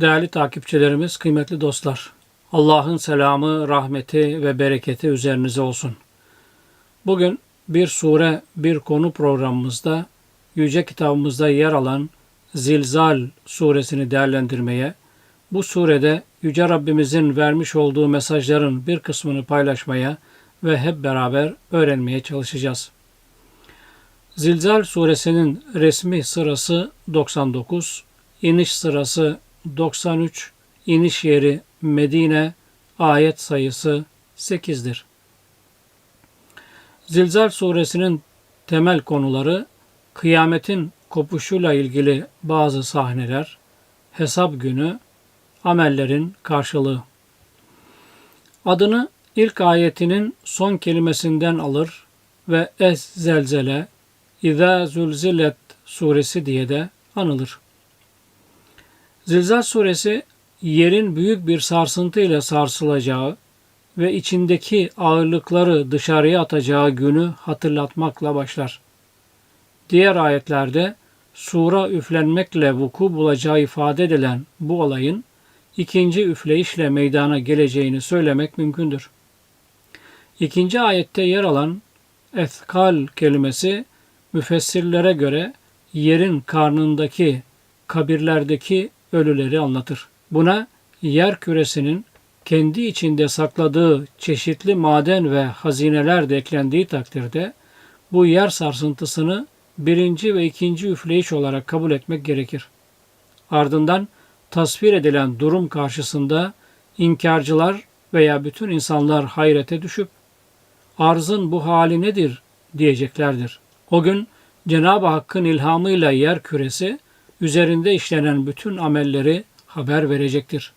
Değerli takipçilerimiz, kıymetli dostlar. Allah'ın selamı, rahmeti ve bereketi üzerinize olsun. Bugün bir sure, bir konu programımızda yüce kitabımızda yer alan Zilzal suresini değerlendirmeye, bu surede yüce Rabbimizin vermiş olduğu mesajların bir kısmını paylaşmaya ve hep beraber öğrenmeye çalışacağız. Zilzal suresinin resmi sırası 99, iniş sırası 93, iniş yeri Medine, ayet sayısı 8'dir. Zilzal suresinin temel konuları kıyametin kopuşuyla ilgili bazı sahneler, hesap günü, amellerin karşılığı. Adını ilk ayetinin son kelimesinden alır ve Ez Zelzele, İza Zülzilet suresi diye de anılır. Zilzal suresi yerin büyük bir sarsıntıyla sarsılacağı ve içindeki ağırlıkları dışarıya atacağı günü hatırlatmakla başlar. Diğer ayetlerde sura üflenmekle vuku bulacağı ifade edilen bu olayın ikinci üfleyişle meydana geleceğini söylemek mümkündür. İkinci ayette yer alan ethkal kelimesi müfessirlere göre yerin karnındaki kabirlerdeki ölüleri anlatır. Buna yer küresinin kendi içinde sakladığı çeşitli maden ve hazineler de eklendiği takdirde bu yer sarsıntısını birinci ve ikinci üfleyiş olarak kabul etmek gerekir. Ardından tasvir edilen durum karşısında inkarcılar veya bütün insanlar hayrete düşüp arzın bu hali nedir diyeceklerdir. O gün Cenab-ı Hakk'ın ilhamıyla yer küresi üzerinde işlenen bütün amelleri haber verecektir.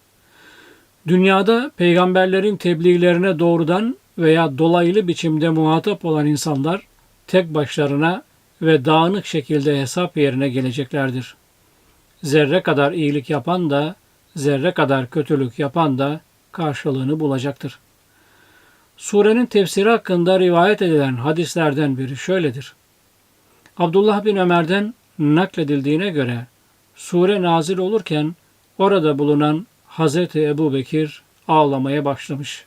Dünyada peygamberlerin tebliğlerine doğrudan veya dolaylı biçimde muhatap olan insanlar tek başlarına ve dağınık şekilde hesap yerine geleceklerdir. Zerre kadar iyilik yapan da, zerre kadar kötülük yapan da karşılığını bulacaktır. Surenin tefsiri hakkında rivayet edilen hadislerden biri şöyledir. Abdullah bin Ömer'den nakledildiğine göre sure nazil olurken orada bulunan Hazreti Ebu Bekir ağlamaya başlamış.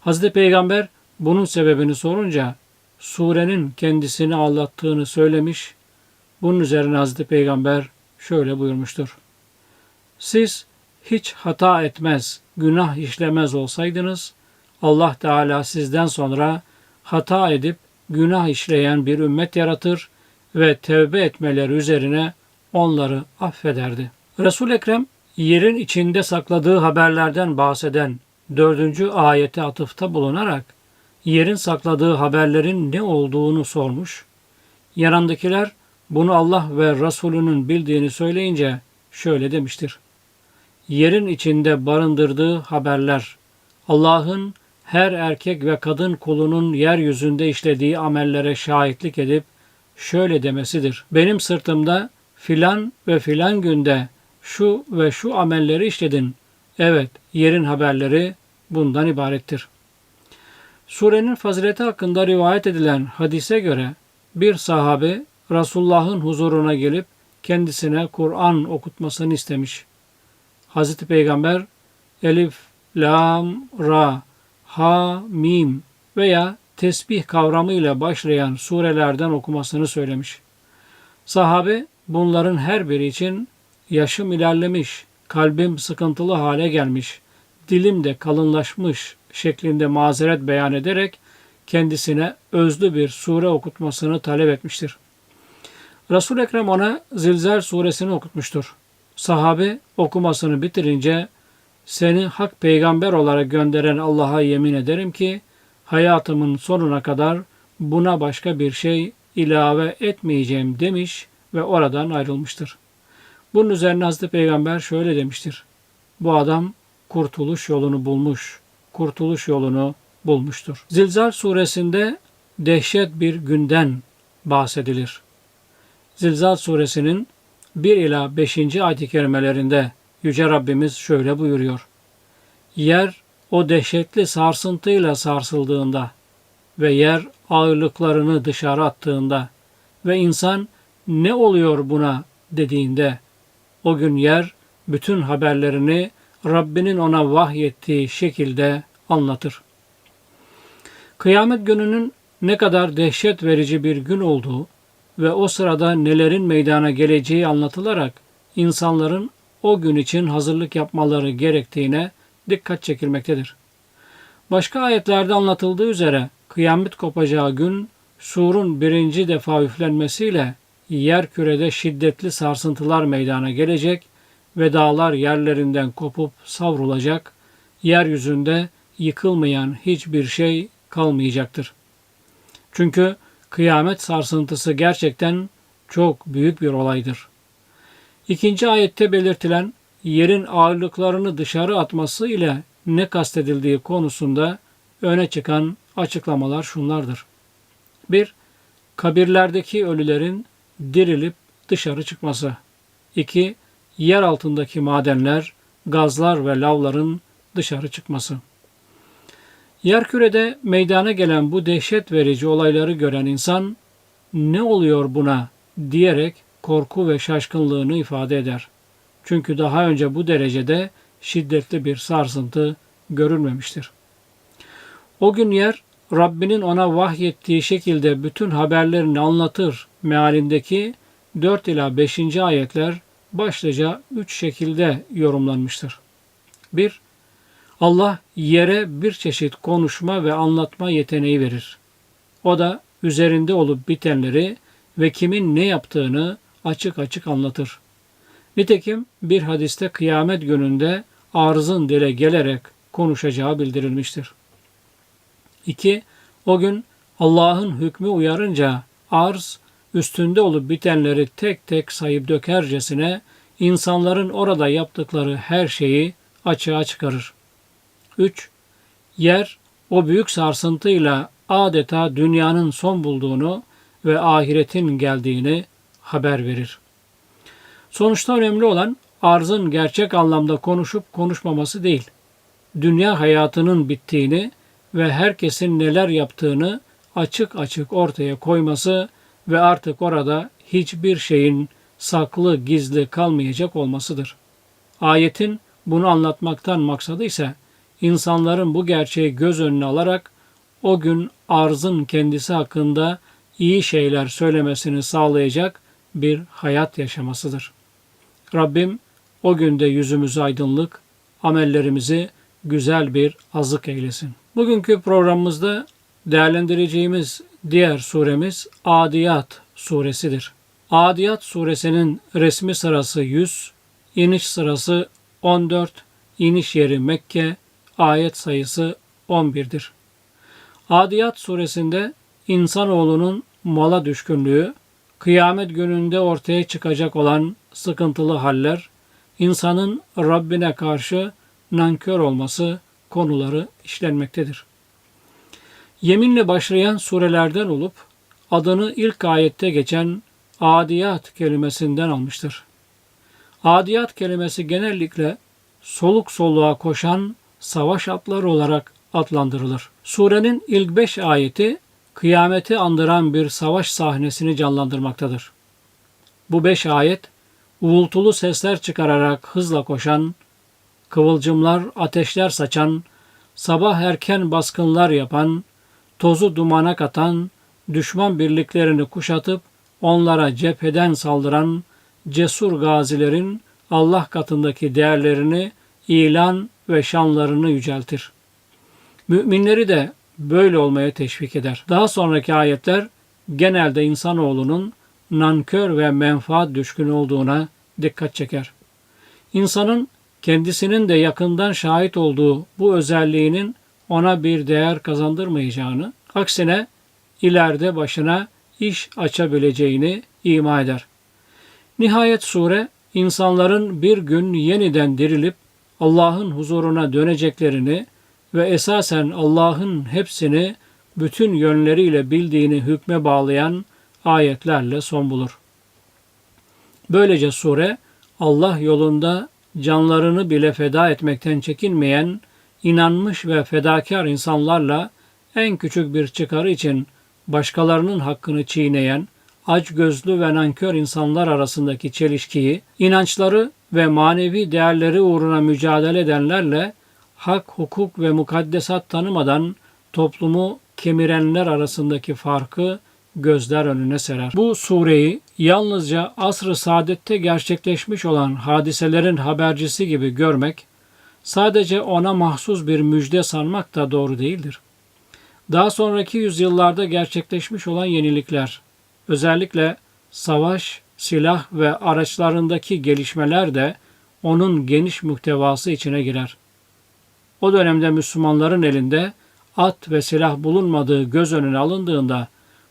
Hazreti Peygamber bunun sebebini sorunca surenin kendisini ağlattığını söylemiş. Bunun üzerine Hazreti Peygamber şöyle buyurmuştur. Siz hiç hata etmez, günah işlemez olsaydınız Allah Teala sizden sonra hata edip günah işleyen bir ümmet yaratır ve tevbe etmeleri üzerine onları affederdi. Resul Ekrem yerin içinde sakladığı haberlerden bahseden dördüncü ayete atıfta bulunarak yerin sakladığı haberlerin ne olduğunu sormuş. Yanındakiler bunu Allah ve Resulünün bildiğini söyleyince şöyle demiştir. Yerin içinde barındırdığı haberler Allah'ın her erkek ve kadın kulunun yeryüzünde işlediği amellere şahitlik edip şöyle demesidir. Benim sırtımda filan ve filan günde şu ve şu amelleri işledin. Evet, yerin haberleri bundan ibarettir. Surenin fazileti hakkında rivayet edilen hadise göre bir sahabe Resulullah'ın huzuruna gelip kendisine Kur'an okutmasını istemiş. Hazreti Peygamber Elif, Lam, Ra, Ha, Mim veya tesbih kavramıyla başlayan surelerden okumasını söylemiş. Sahabe bunların her biri için yaşım ilerlemiş, kalbim sıkıntılı hale gelmiş, dilim de kalınlaşmış şeklinde mazeret beyan ederek kendisine özlü bir sure okutmasını talep etmiştir. Resul Ekrem ona Zilzal suresini okutmuştur. Sahabe okumasını bitirince seni hak peygamber olarak gönderen Allah'a yemin ederim ki hayatımın sonuna kadar buna başka bir şey ilave etmeyeceğim demiş ve oradan ayrılmıştır. Bunun üzerine Hazreti Peygamber şöyle demiştir. Bu adam kurtuluş yolunu bulmuş, kurtuluş yolunu bulmuştur. Zilzal suresinde dehşet bir günden bahsedilir. Zilzal suresinin 1 ila 5. ayet-i kerimelerinde Yüce Rabbimiz şöyle buyuruyor. Yer o dehşetli sarsıntıyla sarsıldığında ve yer ağırlıklarını dışarı attığında ve insan ne oluyor buna dediğinde o gün yer bütün haberlerini Rabbinin ona vahyettiği şekilde anlatır. Kıyamet gününün ne kadar dehşet verici bir gün olduğu ve o sırada nelerin meydana geleceği anlatılarak insanların o gün için hazırlık yapmaları gerektiğine dikkat çekilmektedir. Başka ayetlerde anlatıldığı üzere kıyamet kopacağı gün surun birinci defa üflenmesiyle yer kürede şiddetli sarsıntılar meydana gelecek ve dağlar yerlerinden kopup savrulacak, yeryüzünde yıkılmayan hiçbir şey kalmayacaktır. Çünkü kıyamet sarsıntısı gerçekten çok büyük bir olaydır. İkinci ayette belirtilen yerin ağırlıklarını dışarı atması ile ne kastedildiği konusunda öne çıkan açıklamalar şunlardır. 1. Kabirlerdeki ölülerin dirilip dışarı çıkması. 2. Yer altındaki madenler, gazlar ve lavların dışarı çıkması. Yerkürede meydana gelen bu dehşet verici olayları gören insan ne oluyor buna diyerek korku ve şaşkınlığını ifade eder. Çünkü daha önce bu derecede şiddetli bir sarsıntı görülmemiştir. O gün yer Rabbinin ona vahyettiği şekilde bütün haberlerini anlatır mealindeki 4 ila 5. ayetler başlıca 3 şekilde yorumlanmıştır. 1. Allah yere bir çeşit konuşma ve anlatma yeteneği verir. O da üzerinde olup bitenleri ve kimin ne yaptığını açık açık anlatır. Nitekim bir hadiste kıyamet gününde arzın dile gelerek konuşacağı bildirilmiştir. 2. O gün Allah'ın hükmü uyarınca arz üstünde olup bitenleri tek tek sayıp dökercesine insanların orada yaptıkları her şeyi açığa çıkarır. 3. Yer o büyük sarsıntıyla adeta dünyanın son bulduğunu ve ahiretin geldiğini haber verir. Sonuçta önemli olan arzın gerçek anlamda konuşup konuşmaması değil. Dünya hayatının bittiğini ve herkesin neler yaptığını açık açık ortaya koyması ve artık orada hiçbir şeyin saklı gizli kalmayacak olmasıdır. Ayetin bunu anlatmaktan maksadı ise insanların bu gerçeği göz önüne alarak o gün arzın kendisi hakkında iyi şeyler söylemesini sağlayacak bir hayat yaşamasıdır. Rabbim o günde yüzümüzü aydınlık, amellerimizi güzel bir azık eylesin. Bugünkü programımızda değerlendireceğimiz diğer suremiz Adiyat suresidir. Adiyat suresinin resmi sırası 100, iniş sırası 14, iniş yeri Mekke, ayet sayısı 11'dir. Adiyat suresinde insanoğlunun mala düşkünlüğü, kıyamet gününde ortaya çıkacak olan sıkıntılı haller, insanın Rabbine karşı nankör olması konuları işlenmektedir. Yeminle başlayan surelerden olup adını ilk ayette geçen adiyat kelimesinden almıştır. Adiyat kelimesi genellikle soluk soluğa koşan savaş atları olarak adlandırılır. Surenin ilk beş ayeti kıyameti andıran bir savaş sahnesini canlandırmaktadır. Bu beş ayet uğultulu sesler çıkararak hızla koşan, kıvılcımlar, ateşler saçan, sabah erken baskınlar yapan, tozu dumana katan, düşman birliklerini kuşatıp onlara cepheden saldıran cesur gazilerin Allah katındaki değerlerini ilan ve şanlarını yüceltir. Müminleri de böyle olmaya teşvik eder. Daha sonraki ayetler genelde insanoğlunun nankör ve menfaat düşkün olduğuna dikkat çeker. İnsanın kendisinin de yakından şahit olduğu bu özelliğinin ona bir değer kazandırmayacağını, aksine ileride başına iş açabileceğini ima eder. Nihayet sure insanların bir gün yeniden dirilip Allah'ın huzuruna döneceklerini ve esasen Allah'ın hepsini bütün yönleriyle bildiğini hükme bağlayan ayetlerle son bulur. Böylece sure Allah yolunda canlarını bile feda etmekten çekinmeyen, inanmış ve fedakar insanlarla en küçük bir çıkarı için başkalarının hakkını çiğneyen, aç gözlü ve nankör insanlar arasındaki çelişkiyi, inançları ve manevi değerleri uğruna mücadele edenlerle hak, hukuk ve mukaddesat tanımadan toplumu kemirenler arasındaki farkı gözler önüne serer. Bu sureyi yalnızca asr-ı saadette gerçekleşmiş olan hadiselerin habercisi gibi görmek, sadece ona mahsus bir müjde sanmak da doğru değildir. Daha sonraki yüzyıllarda gerçekleşmiş olan yenilikler, özellikle savaş, silah ve araçlarındaki gelişmeler de onun geniş muhtevası içine girer. O dönemde Müslümanların elinde at ve silah bulunmadığı göz önüne alındığında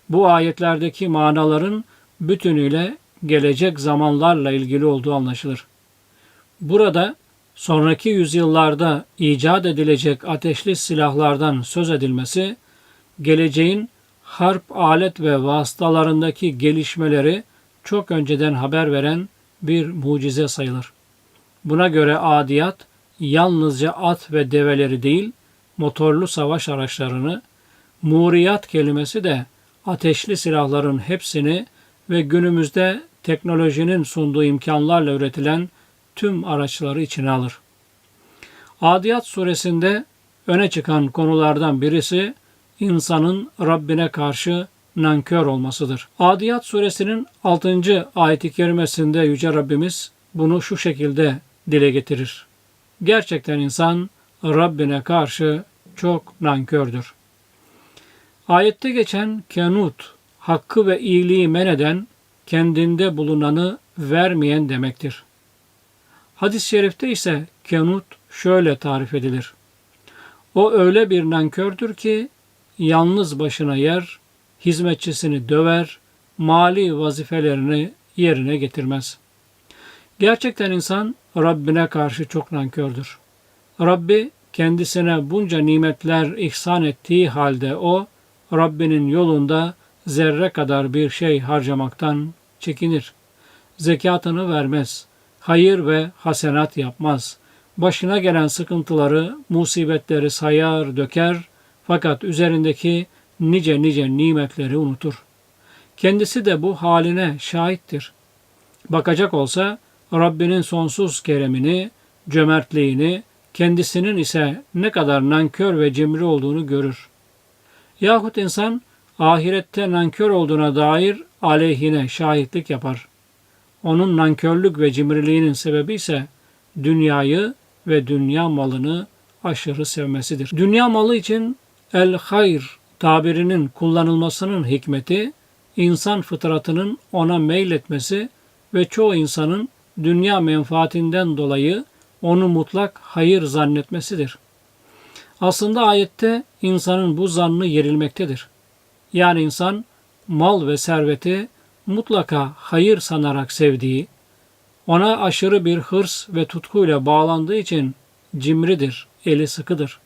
bu ayetlerdeki manaların bütünüyle gelecek zamanlarla ilgili olduğu anlaşılır. Burada sonraki yüzyıllarda icat edilecek ateşli silahlardan söz edilmesi, geleceğin harp alet ve vasıtalarındaki gelişmeleri çok önceden haber veren bir mucize sayılır. Buna göre adiyat yalnızca at ve develeri değil, motorlu savaş araçlarını, muriyat kelimesi de ateşli silahların hepsini ve günümüzde teknolojinin sunduğu imkanlarla üretilen tüm araçları içine alır. Adiyat suresinde öne çıkan konulardan birisi insanın Rabbine karşı nankör olmasıdır. Adiyat suresinin 6. ayet-i kerimesinde Yüce Rabbimiz bunu şu şekilde dile getirir. Gerçekten insan Rabbine karşı çok nankördür. Ayette geçen kenut, hakkı ve iyiliği men eden, kendinde bulunanı vermeyen demektir. Hadis-i şerifte ise kenut şöyle tarif edilir. O öyle bir nankördür ki yalnız başına yer, hizmetçisini döver, mali vazifelerini yerine getirmez. Gerçekten insan Rabbine karşı çok nankördür. Rabbi kendisine bunca nimetler ihsan ettiği halde o Rabbinin yolunda zerre kadar bir şey harcamaktan çekinir. Zekatını vermez. Hayır ve hasenat yapmaz. Başına gelen sıkıntıları, musibetleri sayar, döker fakat üzerindeki nice nice nimetleri unutur. Kendisi de bu haline şahittir. Bakacak olsa Rabbinin sonsuz keremini, cömertliğini, kendisinin ise ne kadar nankör ve cimri olduğunu görür. Yahut insan ahirette nankör olduğuna dair aleyhine şahitlik yapar. Onun nankörlük ve cimriliğinin sebebi ise dünyayı ve dünya malını aşırı sevmesidir. Dünya malı için el hayr tabirinin kullanılmasının hikmeti insan fıtratının ona meyletmesi ve çoğu insanın dünya menfaatinden dolayı onu mutlak hayır zannetmesidir. Aslında ayette insanın bu zannı yerilmektedir. Yani insan mal ve serveti mutlaka hayır sanarak sevdiği, ona aşırı bir hırs ve tutkuyla bağlandığı için cimridir, eli sıkıdır.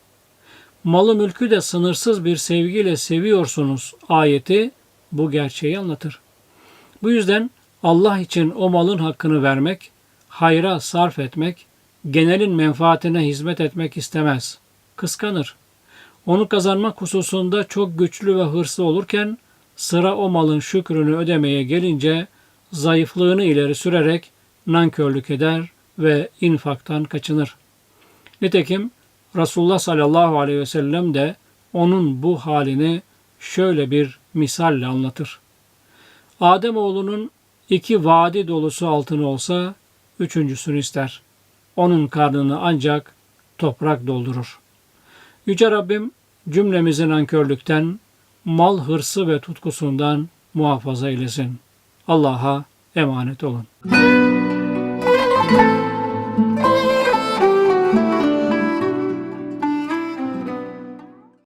Malı mülkü de sınırsız bir sevgiyle seviyorsunuz ayeti bu gerçeği anlatır. Bu yüzden Allah için o malın hakkını vermek, hayra sarf etmek, genelin menfaatine hizmet etmek istemez. Kıskanır. Onu kazanmak hususunda çok güçlü ve hırslı olurken sıra o malın şükrünü ödemeye gelince zayıflığını ileri sürerek nankörlük eder ve infaktan kaçınır. Nitekim Resulullah sallallahu aleyhi ve sellem de onun bu halini şöyle bir misalle anlatır. Adem oğlunun iki vadi dolusu altın olsa üçüncüsünü ister. Onun karnını ancak toprak doldurur. Yüce Rabbim cümlemizi nankörlükten, mal hırsı ve tutkusundan muhafaza eylesin. Allah'a emanet olun. Müzik